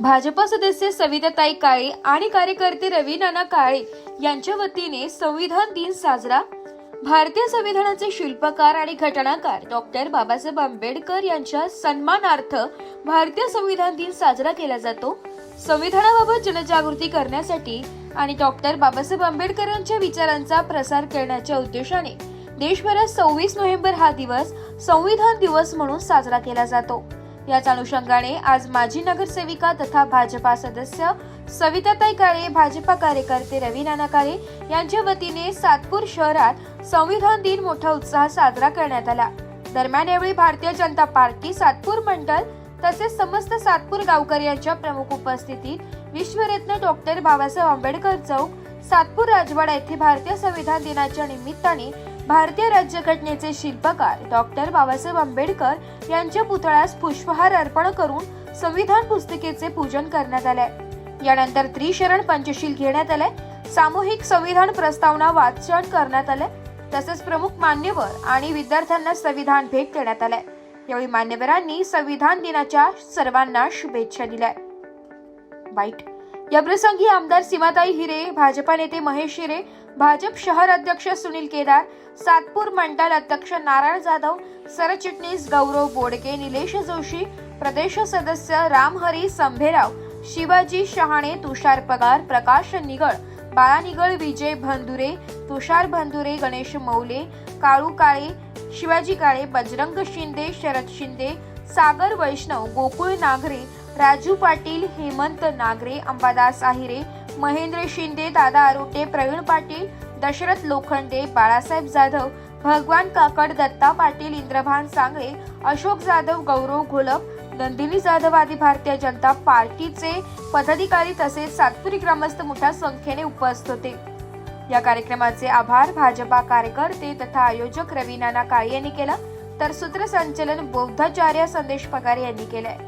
भाजपा सदस्य सविताताई काळे आणि कार्यकर्ते रवी नाना काळे यांच्या वतीने संविधान दिन साजरा. भारतीय संविधानाचे शिल्पकार आणि घटनाकार डॉक्टर बाबासाहेब आंबेडकर यांच्या सन्मानार्थ भारतीय संविधान दिन साजरा केला जातो. संविधानाबाबत जनजागृती करण्यासाठी आणि डॉक्टर बाबासाहेब आंबेडकरांच्या विचारांचा प्रसार करण्याच्या उद्देशाने देशभरात सव्वीस नोव्हेंबर हा दिवस संविधान दिवस म्हणून साजरा केला जातो. याच अनुषंगाने आज माजी नगरसेविका तथा भाजपा सदस्य सविताताई काळे भाजपा कार्यकर्ते रवी नाना काळे यांच्या वतीने सातपूर शहरात संविधान दिन मोठा उत्साह साजरा करण्यात आला. दरम्यान यावेळी भारतीय जनता पार्टी सातपूर मंडळ तसेच समस्त सातपूर गावकर यांच्या प्रमुख उपस्थितीत विश्वरत्न डॉक्टर बाबासाहेब आंबेडकर चौक सातपूर राजवाडा येथे भारतीय संविधान दिनाच्या निमित्ताने भारतीय राज्यघटनेचे शिल्पकार डॉक्टर बाबासाहेब आंबेडकर यांच्या पुतळ्यास पुष्पहार अर्पण करून संविधान पुस्तिकेचे पूजन करण्यात आले. यानंतर त्रिशरण पंचशील घेण्यात आले. सामूहिक संविधान प्रस्तावना वाचन करण्यात आले. तसेच प्रमुख मान्यवर आणि विद्यार्थ्यांना संविधान भेट देण्यात आले. यावेळी मान्यवरांनी संविधान दिनाच्या सर्वांना शुभेच्छा दिल्या. बाईट. याप्रसंगी आमदार सीमाताई हिरे भाजपा नेते महेश हिरे भाजप शहर अध्यक्ष सुनील केदार सातपूर मंडल अध्यक्ष नारायण जाधव सरचिटणीस गौरव बोडके निलेश जोशी प्रदेश सदस्य रामहरी संभेराव शिवाजी शहाणे तुषार पगार प्रकाश निगळ बाळा निगळ विजय भंदुरे तुषार भंदुरे गणेश मौले काळू काळे शिवाजी काळे बजरंग शिंदे शरद शिंदे सागर वैष्णव गोकुळ नागरे राजू पाटील हेमंत नागरे अंबादास आहिरे महेंद्र शिंदे दादा आरोटे प्रवीण पाटील दशरथ लोखंडे बाळासाहेब जाधव भगवान काकड दत्ता पाटील इंद्रभान सांगळे अशोक जाधव गौरव घोलप नंदिनी जाधव आदी भारतीय जनता पार्टीचे पदाधिकारी तसेच सातपुरी ग्रामस्थ मोठ्या संख्येने उपस्थित होते. या कार्यक्रमाचे आभार भाजपा कार्यकर्ते तथा आयोजक रवी नाना काळे यांनी केला. तर सूत्रसंचलन बौद्धाचार्य संदेश पगारे यांनी केलंय.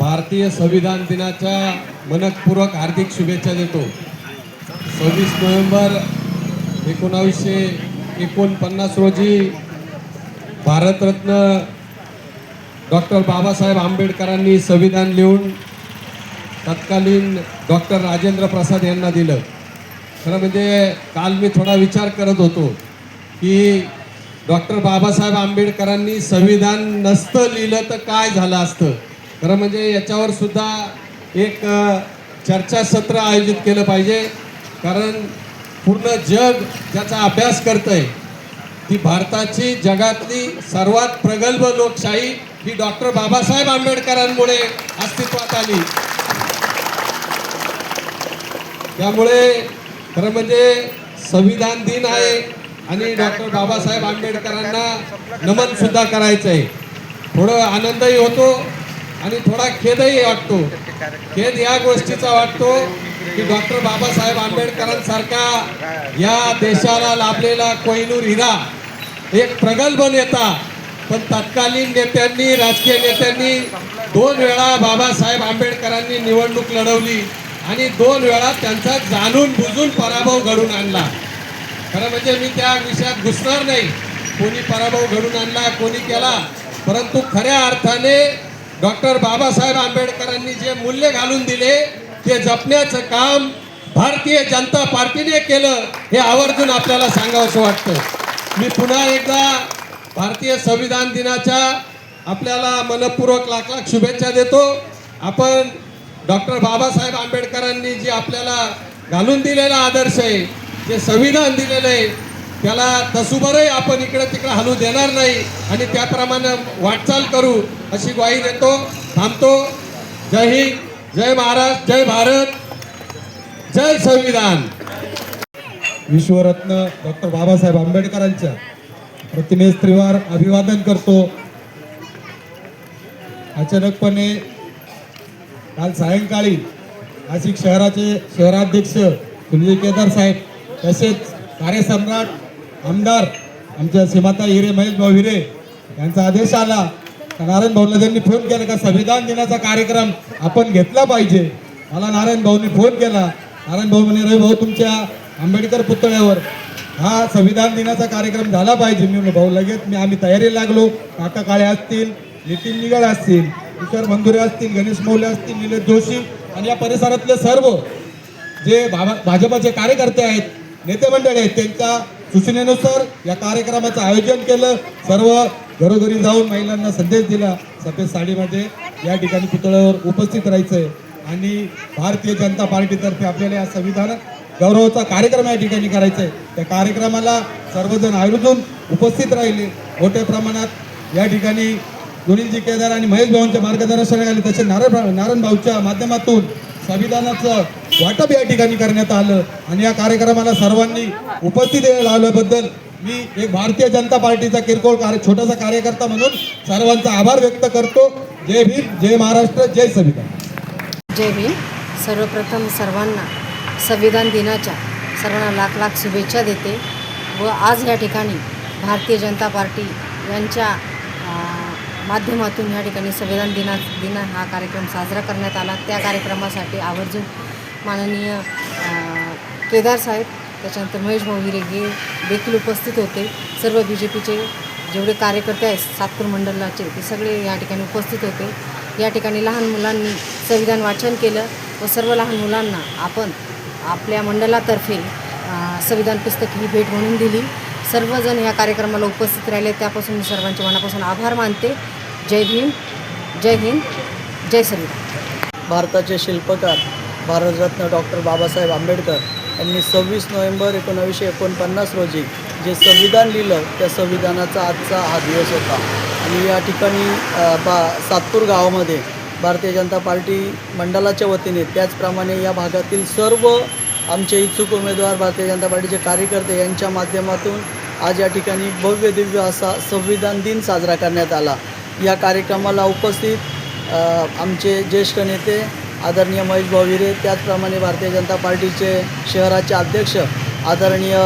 भारतीय संविधान दिनाच्या मनपूर्वक हार्दिक शुभेच्छा देतो. सव्वीस नोव्हेंबर एकोणावीसशे एकोणपन्नास रोजी भारतरत्न डॉक्टर बाबासाहेब आंबेडकरांनी संविधान लिहून तत्कालीन डॉक्टर राजेंद्र प्रसाद यांना दिलं. खरं म्हणजे काल मी थोडा विचार करत होतो की डॉक्टर बाबासाहेब आंबेडकरांनी संविधान नसतं लिहिलं तर काय झालं असतं? खरं म्हणजे याच्यावर सुद्धा एक चर्चासत्र आयोजित केलं पाहिजे. कारण पूर्ण जग ज्याचा अभ्यास करतंय ती भारताची जगातली सर्वात प्रगल्भ लोकशाही ही डॉक्टर बाबासाहेब आंबेडकरांमुळे अस्तित्वात आली. त्यामुळे खरं म्हणजे संविधान दिन आहे आणि डॉक्टर बाबासाहेब आंबेडकरांना नमन सुद्धा करायचं आहे थोडं आनंदही होतो. आणि थोडा खेदही वाटतो. खेद या गोष्टीचा वाटतो की डॉक्टर बाबासाहेब आंबेडकरांसारखा या देशाला लाभलेला कोहिनूर हिरा एक प्रगल्भ नेता पण तत्कालीन नेत्यांनी राजकीय नेत्यांनी दोन वेळा बाबासाहेब आंबेडकरांनी निवडणूक लढवली आणि दोन वेळा त्यांचा जाणून बुजून पराभव घडून आणला. खरं म्हणजे मी त्या विषयात घुसणार नाही. कोणी पराभव घडून आणला कोणी केला परंतु खऱ्या अर्थाने डॉक्टर बाबासाहेब आंबेडकरांनी जे मूल्य घालून दिले ते जपण्याचं काम भारतीय जनता पार्टीने केलं हे आवर्जून आपल्याला सांगावंसं वाटतं मी पुन्हा एकदा भारतीय संविधान दिनाच्या आपल्याला मनपूर्वक लाख लाख शुभेच्छा देतो. आपण डॉक्टर बाबासाहेब आंबेडकरांनी जे आपल्याला घालून दिलेला आदर्श आहे जे संविधान दिलेलं आहे त्याला तसुबरही आपण इकडे तिकडे हलू देणार नाही आणि त्याप्रमाणे वाटचाल करू अशी ग्वाही देतो थांबतो. जय हिंद जय महाराष्ट्र जय भारत जय संविधान. विश्वरत्न डॉक्टर बाबासाहेब आंबेडकरांच्या प्रतिमेस त्रिवार अभिवादन करतो. अचानकपणे काल सायंकाळी नाशिक शहराचे शहराध्यक्ष सुनील केदार साहेब तसेच कार्यसम्राट आमदार आमच्या सीमाता हिरे महेश भाऊ हिरे यांचा आदेश आला. नारायण भाऊला त्यांनी फोन केला का संविधान दिनाचा कार्यक्रम आपण घेतला पाहिजे. मला नारायण भाऊनी फोन केला. नारायण भाऊ म्हणे रवी भाऊ तुमच्या आंबेडकर पुतळ्यावर हा संविधान दिनाचा कार्यक्रम झाला पाहिजे. मी भाऊ लगेच मी आम्ही तयारी लागलो. काका काळे असतील नितीन निगळ असतील इतर बंधुरे असतील गणेश मौले असतील निलेश जोशी आणि या परिसरातले सर्व जे भाजपाचे कार्यकर्ते आहेत नेते मंडळी आहेत त्यांचा सूचनेनुसार या कार्यक्रमाचं आयोजन केलं. सर्व घरोघरी जाऊन महिलांना संदेश दिला. सफेद साडीमध्ये या ठिकाणी पुतळ्यावर उपस्थित राहायचंय. आणि भारतीय जनता पार्टीतर्फे आपल्याला या संविधान गौरवाचा कार्यक्रम या ठिकाणी करायचा आहे त्या कार्यक्रमाला सर्वजण आवर्जून उपस्थित राहिले. मोठ्या प्रमाणात या ठिकाणी सुनीलजी केदार आणि महेश भाऊंच्या मार्गदर्शनाखाली तसे नारायण नारायण भाऊच्या माध्यमातून संविधानाचं वाटप या ठिकाणी करण्यात आलं आणि या कार्यक्रमाला सर्वांनी उपस्थित लावल्याबद्दल मी एक भारतीय जनता पार्टीचा किरकोळ कार्य छोटासा कार्यकर्ता म्हणून सर्वांचा आभार व्यक्त करतो. जय भीम जय महाराष्ट्र जय संविधान. जय भीम. सर्वप्रथम सर्वांना संविधान दिनाच्या सर्वांना लाख लाख शुभेच्छा देते व आज या ठिकाणी भारतीय जनता पार्टी यांच्या माध्यमातून या ठिकाणी संविधान दिना दिन हा कार्यक्रम साजरा करण्यात आला. त्या कार्यक्रमासाठी आवर्जून माननीय केदार साहेब त्याच्यानंतर महेश भाऊ हिरेगे देखील उपस्थित होते. सर्व बी जे पीचे जेवढे कार्यकर्ते आहेत सातपूर मंडलाचे ते सगळे या ठिकाणी उपस्थित होते. या ठिकाणी लहान मुलांनी संविधान वाचन केलं व सर्व लहान मुलांना आपण आपल्या मंडळातर्फे संविधान पुस्तक ही भेट म्हणून दिली. सर्वजण या कार्यक्रमाला उपस्थित राहिले. त्यापासून मी सर्वांचे मनापासून आभार मानते. जय भीम जय हिंद जय संविधान. भारताचे शिल्पकार भारतरत्न डॉक्टर बाबासाहेब आंबेडकर यांनी सव्वीस नोव्हेंबर एकोणावीसशे एकोणपन्नास रोजी जे संविधान लिहिलं त्या संविधानाचा आजचा हा दिवस होता. आणि या ठिकाणी बा सातपूर गावामध्ये भारतीय जनता पार्टी मंडळाच्या वतीने त्याचप्रमाणे या भागातील सर्व आमचे इच्छुक उमेदवार भारतीय जनता पार्टीचे कार्यकर्ते यांच्या माध्यमातून आज या ठिकाणी भव्य दिव्य असा संविधान दिन साजरा करण्यात आला. या कार्यक्रमाला उपस्थित आमचे ज्येष्ठ नेते आदरणीय महेश भाऊ त्याचप्रमाणे भारतीय जनता पार्टीचे शहराचे अध्यक्ष आदरणीय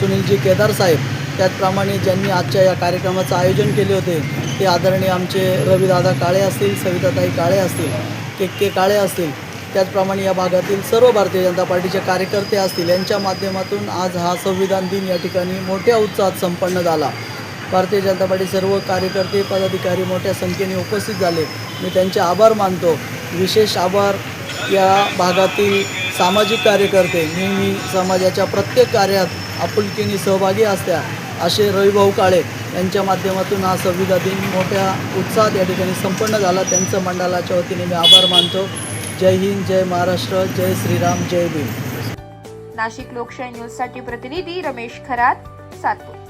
सुनीलजी केदार साहेब त्याचप्रमाणे ज्यांनी आजच्या या कार्यक्रमाचं आयोजन केले होते ते आदरणीय आमचे रविदादा काळे असतील सविताताई काळे असतील के के काळे असतील त्याचप्रमाणे या भागातील सर्व भारतीय जनता पार्टीचे कार्यकर्ते असतील यांच्या माध्यमातून आज हा संविधान दिन या ठिकाणी मोठ्या उत्साहात संपन्न झाला. भारतीय जनता पार्टी सर्व कार्यकर्ते पदाधिकारी मोठ्या संख्येने उपस्थित झाले. मी त्यांचे आभार मानतो. विशेष आभार या भागातील सामाजिक कार्यकर्ते नेहमी समाजाच्या प्रत्येक कार्यात आपुलकीने सहभागी असत्या असे रविभाऊ काळे यांच्या माध्यमातून हा संविधा दिन मोठ्या उत्साहात या ठिकाणी संपन्न झाला. त्यांचं मंडळाच्या वतीने मी आभार मानतो. जय हिंद जय महाराष्ट्र जय श्रीराम जय भीम. नाशिक लोकशाही न्यूजसाठी प्रतिनिधी रमेश खरात सातपूर.